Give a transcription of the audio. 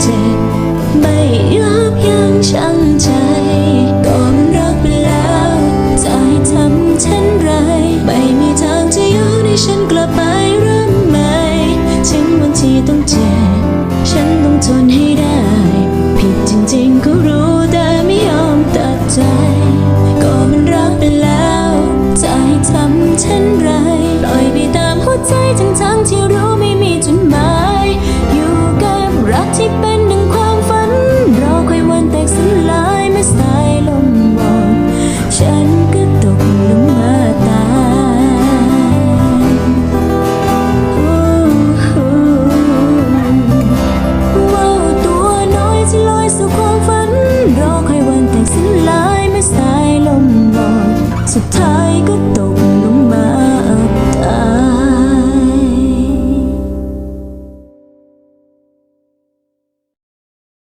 เจ็บ ไม่ยับยังชั่งใจก็มันรักไปแล้วใจทำเช่นไร ไม่มีทางจะย้อนให้ฉันกลับไปเริ่มใหม่ถึงวันที่ต้องเจ็บ ฉันต้องทนให้ได้ ผิดจริงๆก็รู้แต่ไม่ยอมตัดใจ ก็มันรักไปแล้ว ใจทำเช่นไรลอยไปตามหัวใจทั้งๆที่รู้ อยสู่ความฝัน รอคอยวันแต่สิ้นลายไม่สายลมบอดสุดท้ายก็ตก